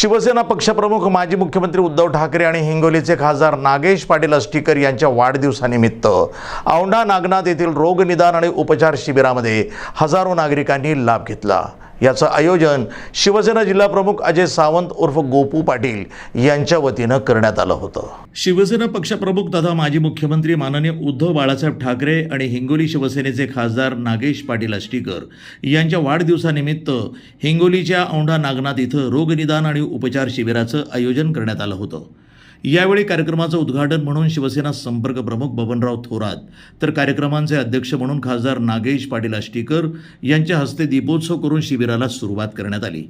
शिवसेना पक्षप्रमुख माजी मुख्यमंत्री उद्धव ठाकरे आणि हिंगोलीचे खासदार नागेश पाटील अष्टीकर यांच्या वाढदिवसानिमित्त औंढा नागनाथ येथील रोगनिदान आणि उपचार शिबिरामध्ये हजारो नागरिकांनी लाभ घेतला. याचं आयोजन शिवसेना जिल्हाप्रमुख अजय सावंत उर्फ गोपू पाटील यांच्या वतीनं करण्यात आलं होतं. शिवसेना पक्षप्रमुख तथा माजी मुख्यमंत्री माननीय उद्धव बाळासाहेब ठाकरे आणि हिंगोली शिवसेनेचे खासदार नागेश पाटील अष्टीकर यांच्या वाढदिवसानिमित्त हिंगोलीच्या औंढा नागनाथ इथं रोगनिदान आणि उपचार शिबिराचं आयोजन करण्यात आलं होतं. यावेळी कार्यक्रमाचं उद्घाटन म्हणून शिवसेना संपर्क प्रमुख बबनराव थोरात तर कार्यक्रमांचे अध्यक्ष म्हणून खासदार नागेश पाटील आष्टीकर यांच्या हस्ते दीपोत्सव करून शिबिराला सुरुवात करण्यात आली.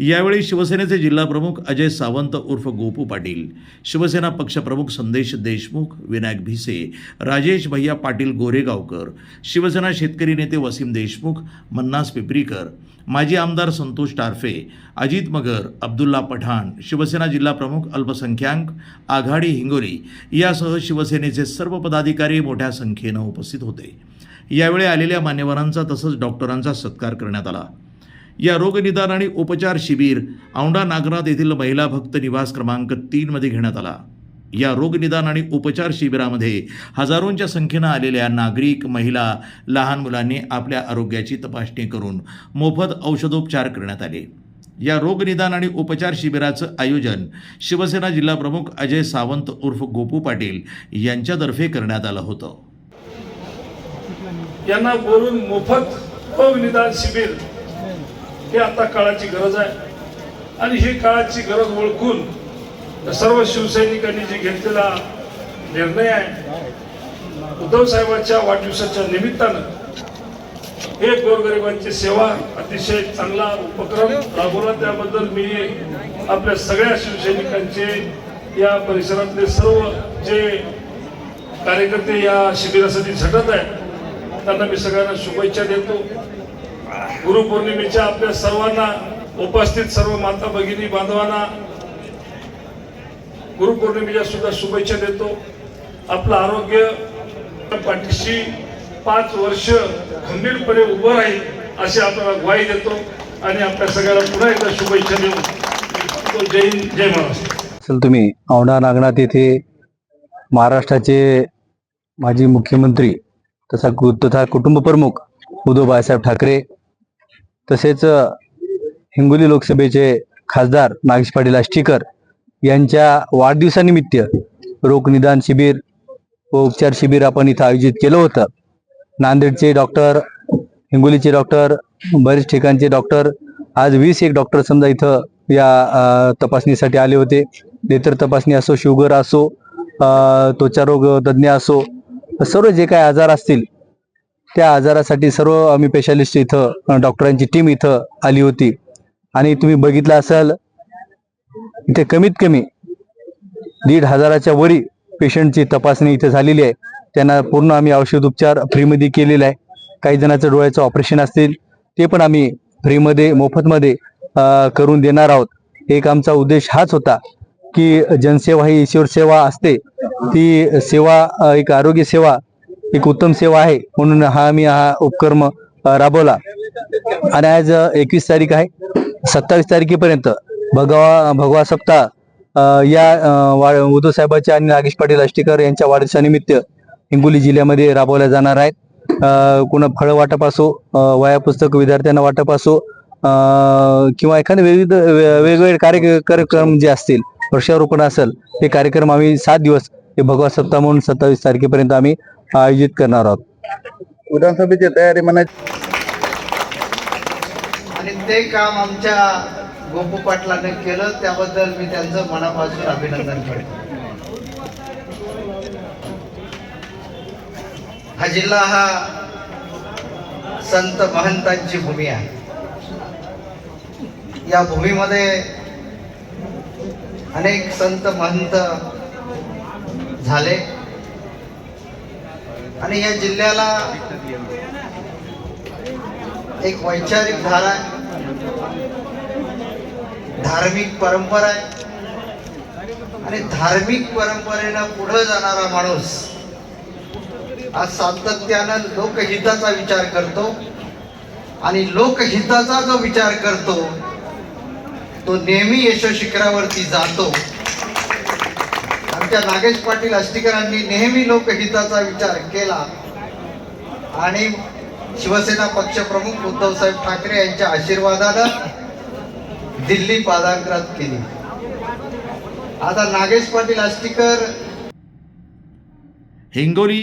यावेळी शिवसेनेचे जिल्हाप्रमुख अजय सावंत उर्फ गोपू पाटील शिवसेना पक्षप्रमुख संदेश देशमुख विनायक भिसे राजेश भैया पाटील गोरेगावकर शिवसेना शेतकरी नेते वसीम देशमुख मन्नास पिपरीकर माजी आमदार संतोष टारफे अजित मगर अब्दुल्ला पठाण शिवसेना जिल्हाप्रमुख अल्पसंख्याक आघाडी हिंगोली यासह शिवसेनेचे सर्व पदाधिकारी मोठ्या संख्येनं उपस्थित होते. यावेळी आलेल्या मान्यवरांचा तसंच डॉक्टरांचा सत्कार करण्यात आला. या रोगनिदान आणि उपचार शिबिर औंढा नागनाथ येथील महिला भक्त निवास क्रमांक तीनमध्ये घेण्यात आला. या रोगनिदान आणि उपचार शिबिरामध्ये हजारोंच्या संख्येनं आलेल्या नागरिक महिला लहान मुलांनी आपल्या आरोग्याची तपासणी करून मोफत औषधोपचार करण्यात आले. या रोगनिदान आणि उपचार शिबिराचं आयोजन शिवसेना जिल्हाप्रमुख अजय सावंत उर्फ गोपू पाटील यांच्यातर्फे करण्यात आलं होतं. यांना बोलून मोफत रोगनिदान शिबिर हे आता काळाची गरज आहे. आणि ही काळाची गरज ओळखून सर्व शिवसैनिकांनी जे घेतलेला निर्णय आहे उद्धव साहेबांच्या वाढदिवसाच्या निमित्तानं हे गोरगरिबांची सेवा अतिशय चांगला उपक्रम राबवला. त्याबद्दल मी आपल्या सगळ्या शिवसैनिकांचे या परिसरातले सर्व जे कार्यकर्ते या शिबिरासाठी झटत आहेत त्यांना मी सगळ्यांना शुभेच्छा देतो. गुरुपौर्णिमेच्या आपल्या सर्वांना उपस्थित सर्व माता भगिनी बांधवांना गुरुपौर्णिमेच्या सुद्धा शुभेच्छा देतो. आपलं आरोग्य पाठीशी पाच वर्ष खंबीरपणे उभं राहील अशी आपल्याला ग्वाही देतो आणि आपल्या सगळ्याला पुन्हा एकदा शुभेच्छा देऊन मी जय जय महाराष्ट्र. असेल तुम्ही औंढा नागनाथ येथे महाराष्ट्राचे माजी मुख्यमंत्री तसा तथा कुटुंब प्रमुख उद्धव बाळासाहेब ठाकरे तसेच हिंगोली लोकसभेचे खासदार नागेश पाटील आष्टीकर यांच्या वाढदिवसानिमित्त रोग निदान शिबिर व उपचार शिबिर आपण इथं आयोजित केलं होतं. नांदेडचे डॉक्टर हिंगोलीचे डॉक्टर बरेच ठिकाणचे डॉक्टर. आज वीस एक डॉक्टर समजा इथं या तपासणीसाठी आले होते. नेत्र तपासणी असो शुगर असो त्वचारोग तज्ज्ञ असो सर्व जे काही आजार असतील त्या आजारासाठी सर्व आम्ही स्पेशालिस्ट इथं डॉक्टरांची टीम इथं आली होती. आणि तुम्ही बघितलं असाल इथे कमीत कमी दीड हजाराच्या वरी पेशंटची तपासणी इथे झालेली आहे. त्यांना पूर्ण आम्ही औषध उपचार फ्रीमध्ये केलेला आहे. काही जणांचं डोळ्याचं ऑपरेशन असतील ते पण आम्ही फ्रीमध्ये मोफतमध्ये करून देणार आहोत. एक आमचा उद्देश हाच होता की जनसेवा ही ईश्वर सेवा असते. ती सेवा एक आरोग्य सेवा एक उत्तम सेवा आहे. म्हणून हा आम्ही हा उपक्रम राबवला. आणि आज एकवीस तारीख आहे. सत्तावीस तारखेपर्यंत भगवा भगवा सप्ताह या वा- उद्धव साहेबांच्या आणि नागेश पाटील आष्टीकर यांच्या वाढदिवसानिमित्त हिंगोली जिल्ह्यामध्ये राबवल्या जाणार आहेत. कुणा फळ वाटप असो वया पुस्तक विद्यार्थ्यांना वाटप असो अ, किंवा एखादे विविध वेगवेगळे कार्य कार्यक्रम जे असतील वृक्षारोपण असेल हे कार्यक्रम आम्ही सात दिवस हे भगवा सप्ताह म्हणून सत्तावीस तारखेपर्यंत आम्ही आयोजित करणार आहोत. विधानसभेची तयारी म्हणायची. आणि ते काम आमच्या गोपू पाटलाने केलं त्याबद्दल मी त्यांचं मनापासून अभिनंदन करतो. हा जिल्हा हा संत महंतांची भूमी आहे. या भूमीमध्ये अनेक संत महंत झाले. आणि या जिल्ह्याला एक वैचारिक धारा आहे. धार्मिक परंपरा आहे. आणि धार्मिक परंपरेनं पुढे जाणारा माणूस आज सातत्यानं लोकहिताचा विचार करतो आणि लोकहिताचा जो विचार करतो तो नेहमी यशो शिखरावरती जातो. आमच्या नागेश पाटील अष्टीकरांनी नेहमी लोकहिताचा विचार केला आणि शिवसेना पक्षप्रमुख उद्धवसाहेब ठाकरे यांच्या आशीर्वादानं दिल्ली पादांकरात केली. आता Nagesh Patil Ashtikar Hingoli